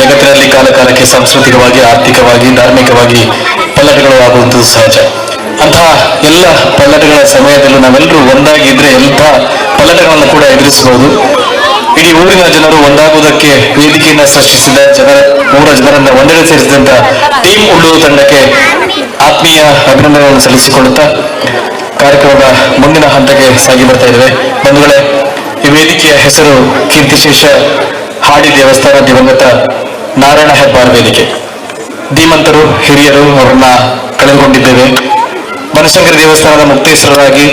ಜಗತ್ತಿನಲ್ಲಿ ಕಾಲ ಕಾಲಕ್ಕೆ ಸಾಂಸ್ಕೃತಿಕವಾಗಿ, ಆರ್ಥಿಕವಾಗಿ, ಧಾರ್ಮಿಕವಾಗಿ ಪಲ್ಲಟಗಳು ಆಗುವಂಥದ್ದು ಸಹಜ. ಅಂತಹ ಎಲ್ಲ ಪಲ್ಲಟಗಳ ಸಮಯದಲ್ಲೂ ನಾವೆಲ್ಲರೂ ಒಂದಾಗಿದ್ರೆ ಎಲ್ಲ ಪಲ್ಲಟಗಳನ್ನು ಕೂಡ ಎದುರಿಸಬಹುದು. ಇಡೀ ಊರಿನ ಜನರು ಒಂದಾಗುವುದಕ್ಕೆ ವೇದಿಕೆಯನ್ನ ಸೃಷ್ಟಿಸಿದ ಜನರ, ಊರ ಜನರನ್ನ ಒಂದೆಡೆ ಸೇರಿಸಿದಂತ ಟೀಮ್ ಉಳ್ಳುವ ತಂಡಕ್ಕೆ ಆತ್ಮೀಯ ಅಭಿನಂದನೆಗಳನ್ನು ಸಲ್ಲಿಸಿಕೊಳ್ಳುತ್ತಾ ಕಾರ್ಯಕ್ರಮದ ಮುಂದಿನ ಹಂತಕ್ಕೆ ಸಾಗಿ ಬರ್ತಾ ಇದ್ದೇವೆ. ಬಂಧುಗಳೇ, ಈ ವೇದಿಕೆಯ ಹೆಸರು ಕೀರ್ತಿಶೇಷ ಹಾಡಿ ದೇವಸ್ಥಾನ ದಿವಂಗತ ನಾರಾಯಣ ಹೆಬ್ಬಾರ್ ವೇದಿಕೆ. ಧೀಮಂತರು, ಹಿರಿಯರು ಅವರನ್ನ ಕಳೆದುಕೊಂಡಿದ್ದೇವೆ. ಬನಶಂಕರಿ ದೇವಸ್ಥಾನದ ಮುಕ್ತೇಶ್ವರರಾಗಿ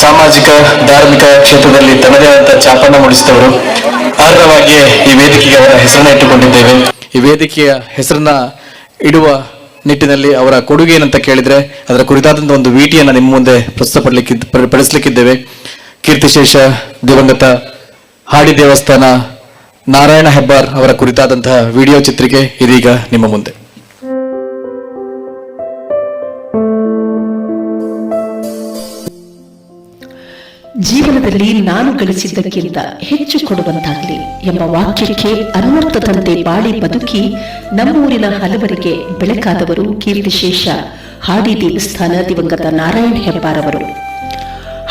ಸಾಮಾಜಿಕ, ಧಾರ್ಮಿಕ ಕ್ಷೇತ್ರದಲ್ಲಿ ತನ್ನದೇ ಆದಂತಹ ಚಾಪನ್ನ ಮೂಡಿಸಿದವರು. ಅರ್ಹವಾಗಿಯೇ ಈ ವೇದಿಕೆಗೆ ಅವರ ಹೆಸರನ್ನ ಇಟ್ಟುಕೊಂಡಿದ್ದೇವೆ. ಈ ವೇದಿಕೆಯ ಹೆಸರನ್ನ ಇಡುವ ನಿಟ್ಟಿನಲ್ಲಿ ಅವರ ಕೊಡುಗೆ ಏನಂತ ಕೇಳಿದ್ರೆ, ಅದರ ಕುರಿತಾದಂತಹ ಒಂದು ವೀಟಿಯನ್ನ ನಿಮ್ಮ ಮುಂದೆ ಪ್ರಸ್ತುತಪಡಲಿಕ್ಕೆ ಪಡಿಸಲಿಕ್ಕಿದ್ದೇವೆ. ಕೀರ್ತಿಶೇಷ, ದಿವಂಗತ, ಹಾಡಿ ದೇವಸ್ಥಾನ ನಾರಾಯಣ ಹೆಬ್ಬಾರ್ ಅವರ ಕುರಿತಾದಂತಹ ವಿಡಿಯೋ ಚಿತ್ರಿಕೆ ಇದೀಗ ನಿಮ್ಮ ಮುಂದೆ. ಜೀವನದಲ್ಲಿ ನಾನು ಗಳಿಸಿದ್ದಕ್ಕಿಂತ ಹೆಚ್ಚು ಕೊಡುವಂತಾಗಲಿ ಎಂಬ ವಾಕ್ಯಕ್ಕೆ ಅನ್ವರ್ಥದಂತೆ ಬಾಳಿ ಬದುಕಿ ನಮ್ಮೂರಿನ ಹಲವರಿಗೆ ಬೆಳಕಾದವರು ಕೀರ್ತಿಶೇಷ ಹಾಡಿ ದೇವಸ್ಥಾನ ದಿವಂಗತ ನಾರಾಯಣ ಹೆಬ್ಬಾರ್ ಅವರು.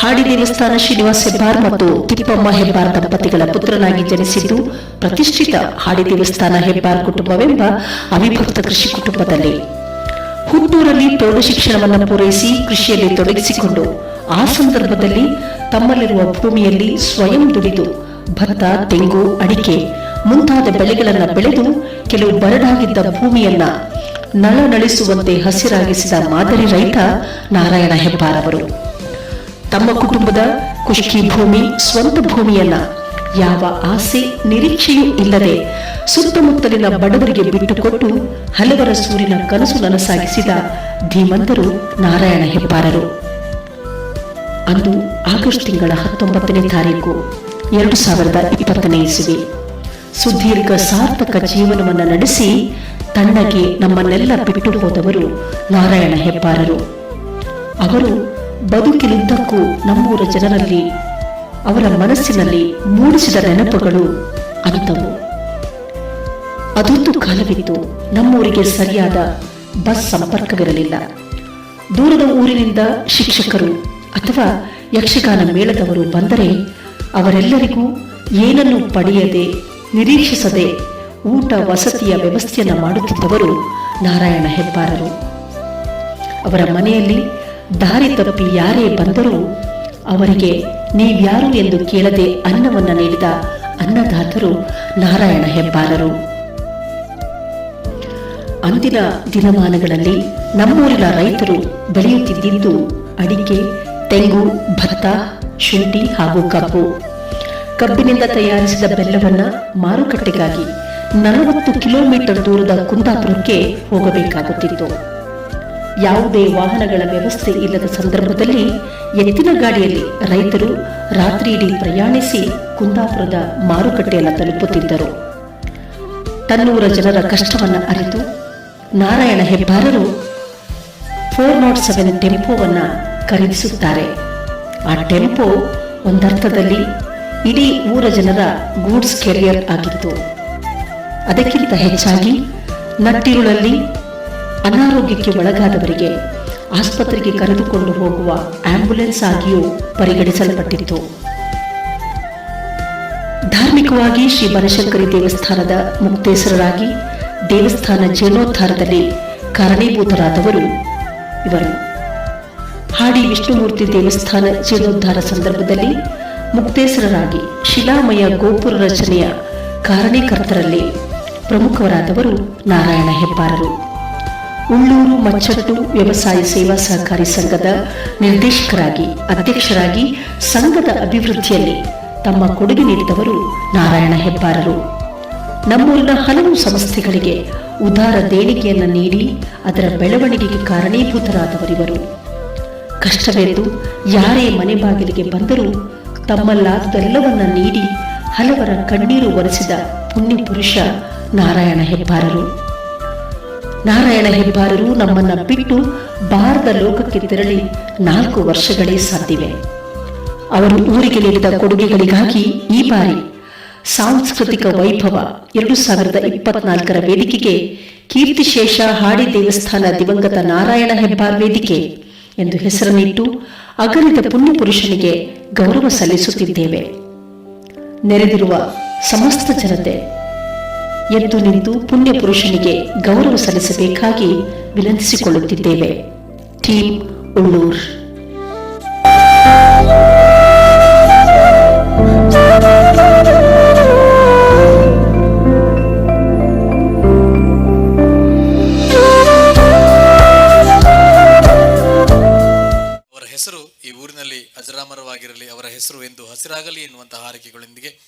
ಹಾಡಿ ದೇವಸ್ಥಾನ ಶ್ರೀನಿವಾಸ್ ಹೆಬ್ಬಾರ್ ಮತ್ತು ತಿಪ್ಪಮ್ಮ ಹೆಬ್ಬಾರ್ ದಂಪತಿಗಳ ಪುತ್ರನಾಗಿ ಜನಿಸಿದ್ದು, ಪ್ರತಿಷ್ಠಿತ ಹಾಡಿ ದೇವಸ್ಥಾನ ಹೆಬ್ಬಾರ್ ಕುಟುಂಬವೆಂಬ ಅವಿಭಕ್ತ ಕೃಷಿ ಕುಟುಂಬದಲ್ಲಿ. ಹುಟ್ಟೂರಲ್ಲಿ ಪ್ರೌಢ ಶಿಕ್ಷಣವನ್ನು ಪೂರೈಸಿ ಕೃಷಿಯಲ್ಲಿ ತೊಡಗಿಸಿಕೊಂಡು, ಆ ಸಂದರ್ಭದಲ್ಲಿ ತಮ್ಮಲ್ಲಿರುವ ಭೂಮಿಯಲ್ಲಿ ಸ್ವಯಂ ದುಡಿದು, ಭತ್ತ, ತೆಂಗು, ಅಡಿಕೆ ಮುಂತಾದ ಬೆಳೆಗಳನ್ನು ಬೆಳೆದು ಕೆಲವು ಬರಡಾಗಿದ್ದ ಭೂಮಿಯನ್ನ ನಳನಳಿಸುವಂತೆ ಹಸಿರಾಗಿಸಿದ ಮಾದರಿ ರೈತ ನಾರಾಯಣ ಹೆಬ್ಬಾರ್ ಅವರು. ತಮ್ಮ ಕುಟುಂಬದ ಕುಷ್ಕಿ ಭೂಮಿ, ಸ್ವಂತ ಭೂಮಿಯಲ್ಲ. ಯಾವ ಆಸೆ, ನಿರೀಕ್ಷೆಯೂ ಇಲ್ಲದೆ ಸುತ್ತಮುತ್ತಲಿನ ಬಡವರಿಗೆ ಬಿಟ್ಟುಕೊಟ್ಟು ಹಲವರ ಸೂರಿನ ಕನಸು ನನಸಾಗಿಸಿದ ಧೀಮಂತರು ನಾರಾಯಣ ಹೆಬ್ಬಾರರು. ಅಂದು ಆಗಸ್ಟ್ ತಿಂಗಳ ಹತ್ತೊಂಬತ್ತನೇ ತಾರೀಕು, ಎರಡು ಸಾವಿರದ ಇಪ್ಪತ್ತನೇ ಇಸುವೆ. ಸುದೀರ್ಘ ಸಾರ್ಥಕ ಜೀವನವನ್ನು ನಡೆಸಿ ತಣ್ಣಗೆ ನಮ್ಮನ್ನೆಲ್ಲ ಬಿಟ್ಟು ಹೋದವರು ನಾರಾಯಣ ಹೆಬ್ಬಾರರು. ಅವರು ಬದುಕಿನುದ್ದಕ್ಕೂ ನಮ್ಮೂರ ಜನರಲ್ಲಿ, ಅವರ ಮನಸ್ಸಿನಲ್ಲಿ ಮೂಡಿಸಿದ ನೆನಪುಗಳು ಅಂತವು ಅದೊಂದು ಕಾಲವಿತ್ತು ನಮ್ಮೂರಿಗೆ ಸರಿಯಾದ ಬಸ್ ಸಂಪರ್ಕವಿರಲಿಲ್ಲ. ದೂರದ ಊರಿನಿಂದ ಶಿಕ್ಷಕರು ಅಥವಾ ಯಕ್ಷಗಾನ ಮೇಳದವರು ಬಂದರೆ ಅವರೆಲ್ಲರಿಗೂ ಏನನ್ನು ಪಡೆಯದೆ, ನಿರೀಕ್ಷಿಸದೆ ಊಟ ವಸತಿಯ ವ್ಯವಸ್ಥೆಯನ್ನು ಮಾಡುತ್ತಿದ್ದವರು ನಾರಾಯಣ ಹೆಬ್ಬಾರರು. ಅವರ ಮನೆಯಲ್ಲಿ ದಾರಿ ತಪ್ಪಿ ಯಾರೇ ಬಂದರೂ ಅವರಿಗೆ ನೀವ್ಯಾರು ಎಂದು ಕೇಳದೆ ಅನ್ನವನ್ನ ನೀಡಿದ ಅನ್ನದಾತರು ನಾರಾಯಣ ಹೆಬ್ಬಾರರು. ಅಂದಿನ ದಿನಮಾನಗಳಲ್ಲಿ ನಮ್ಮೂರಿನ ರೈತರು ಬೆಳೆಯುತ್ತಿದ್ದಿದ್ದು ಅಡಿಕೆ, ತೆಂಗು, ಭತ್ತ, ಶುಂಠಿ ಹಾಗೂ ಕಬ್ಬು. ಕಬ್ಬಿನಿಂದ ತಯಾರಿಸಿದ ಬೆಲ್ಲವನ್ನ ಮಾರುಕಟ್ಟೆಗಾಗಿ ನಲವತ್ತು ಕಿಲೋಮೀಟರ್ ದೂರದ ಕುಂದಾಪುರಕ್ಕೆ ಹೋಗಬೇಕಾಗುತ್ತಿತ್ತು. ಯಾವುದೇ ವಾಹನಗಳ ವ್ಯವಸ್ಥೆ ಇಲ್ಲದ ಸಂದರ್ಭದಲ್ಲಿ ಎತ್ತಿನ ಗಾಡಿಯಲ್ಲಿ ರೈತರು ರಾತ್ರಿ ಇಡೀ ಪ್ರಯಾಣಿಸಿ ಕುಂದಾಪುರದ ಮಾರುಕಟ್ಟೆಯನ್ನು ತಲುಪುತ್ತಿದ್ದರು. ತನ್ನೂರ ಜನರ ಕಷ್ಟವನ್ನು ಅರಿತು ನಾರಾಯಣ ಹೆಬ್ಬಾರರು ಫೋರ್ ನಾಟ್ ಸೆವೆನ್ ಟೆಂಪೋವನ್ನು ಖರೀದಿಸುತ್ತಾರೆ. ಆ ಟೆಂಪೋ ಒಂದರ್ಥದಲ್ಲಿ ಇಡೀ ಊರ ಜನರ ಗೂಡ್ಸ್ ಕೆರಿಯರ್ ಆಗಿತ್ತು. ಅದಕ್ಕಿಂತ ಹೆಚ್ಚಾಗಿ ನಟ್ಟಿರುಳಲ್ಲಿ ಅನಾರೋಗ್ಯಕ್ಕೆ ಒಳಗಾದವರಿಗೆ ಆಸ್ಪತ್ರೆಗೆ ಕರೆದುಕೊಂಡು ಹೋಗುವ ಆಂಬ್ಯುಲೆನ್ಸ್ ಆಗಿಯೂ ಪರಿಗಣಿಸಲ್ಪಟ್ಟಿತ್ತು. ಧಾರ್ಮಿಕವಾಗಿ ಶ್ರೀ ಬನಶಂಕರಿ ದೇವಸ್ಥಾನದ ಮುಕ್ತೇಶ್ವರರಾಗಿ ದೇವಸ್ಥಾನ ಜೀರ್ಣೋದ್ಧಾರದಲ್ಲಿ ಕಾರಣೀಭೂತರಾದವರು ಇವರು. ಹಾಡಿ ವಿಷ್ಣುಮೂರ್ತಿ ದೇವಸ್ಥಾನ ಜೀರ್ಣೋದ್ಧಾರ ಸಂದರ್ಭದಲ್ಲಿ ಮುಕ್ತೇಶ್ವರರಾಗಿ ಶಿಲಾಮಯ ಗೋಪುರ ರಚನೆಯ ಕಾರಣೀಕರ್ತರಲ್ಲಿ ಪ್ರಮುಖರಾದವರು ನಾರಾಯಣ ಹೆಬ್ಬಾರರು. ಉಳ್ಳೂರು ಮಚ್ಚಟ್ಟು ವ್ಯವಸಾಯ ಸೇವಾ ಸಹಕಾರಿ ಸಂಘದ ನಿರ್ದೇಶಕರಾಗಿ, ಅಧ್ಯಕ್ಷರಾಗಿ ಸಂಘದ ಅಭಿವೃದ್ಧಿಯಲ್ಲಿ ತಮ್ಮ ಕೊಡುಗೆ ನೀಡಿದವರು ನಾರಾಯಣ ಹೆಬ್ಬಾರರು. ನಮ್ಮೂರಿನ ಹಲವು ಸಂಸ್ಥೆಗಳಿಗೆ ಉದಾರ ದೇಣಿಗೆಯನ್ನು ನೀಡಿ ಅದರ ಬೆಳವಣಿಗೆಗೆ ಕಾರಣೀಭೂತರಾದವರಿವರು ಕಷ್ಟವೆಂದು ಯಾರೇ ಮನೆ ಬಾಗಿಲಿಗೆ ಬಂದರೂ ತಮ್ಮಲ್ಲಾದುದೆಲ್ಲವನ್ನ ನೀಡಿ ಹಲವರ ಕಣ್ಣೀರು ಒರೆಸಿದ ಪುಣ್ಯಪುರುಷ ನಾರಾಯಣ ಹೆಬ್ಬಾರರು. ನಾರಾಯಣ ಹೆಬ್ಬಾರರು ನಮ್ಮನ್ನ ಬಿಟ್ಟು ಭಾರತ ಲೋಕಕ್ಕೆ ತೆರಳಿ ನಾಲ್ಕು ವರ್ಷಗಳೇ ಸಾಧ್ಯವೆ. ಅವರು ಊರಿಗೆ ನೀಡಿದ ಕೊಡುಗೆಗಳಿಗಾಗಿ ಈ ಬಾರಿ ಸಾಂಸ್ಕೃತಿಕ ವೈಭವ ಎರಡು ಸಾವಿರದ ಇಪ್ಪತ್ನಾಲ್ಕರ ವೇದಿಕೆಗೆ ಕೀರ್ತಿಶೇಷ ಹಾಡಿ ದೇವಸ್ಥಾನ ದಿವಂಗತ ನಾರಾಯಣ ಹೆಬ್ಬಾರ್ ವೇದಿಕೆ ಎಂದು ಹೆಸರನ್ನಿಟ್ಟು ಅಗಲಿದ ಪುಣ್ಯ ಪುರುಷನಿಗೆ ಗೌರವ ಸಲ್ಲಿಸುತ್ತಿದ್ದೇವೆ. ನೆರೆದಿರುವ ಸಮಸ್ತ ಜನತೆ ಎದ್ದು ನಿಂತು ಪುಣ್ಯ ಪುರುಷನಿಗೆ ಗೌರವ ಸಲ್ಲಿಸಬೇಕಾಗಿ ವಿನಂತಿಸಿಕೊಳ್ಳುತ್ತಿದ್ದೇವೆ. ಟೀಮ್ ಉಳ್ಳೂರ್. ಅವರ ಹೆಸರು ಈ ಊರಿನಲ್ಲಿ ಅಜರಾಮರವಾಗಿರಲಿ, ಅವರ ಹೆಸರು ಎಂದು ಹಸಿರಾಗಲಿ ಎನ್ನುವಂತಹ ಹಾರೈಕೆಗಳೊಂದಿಗೆ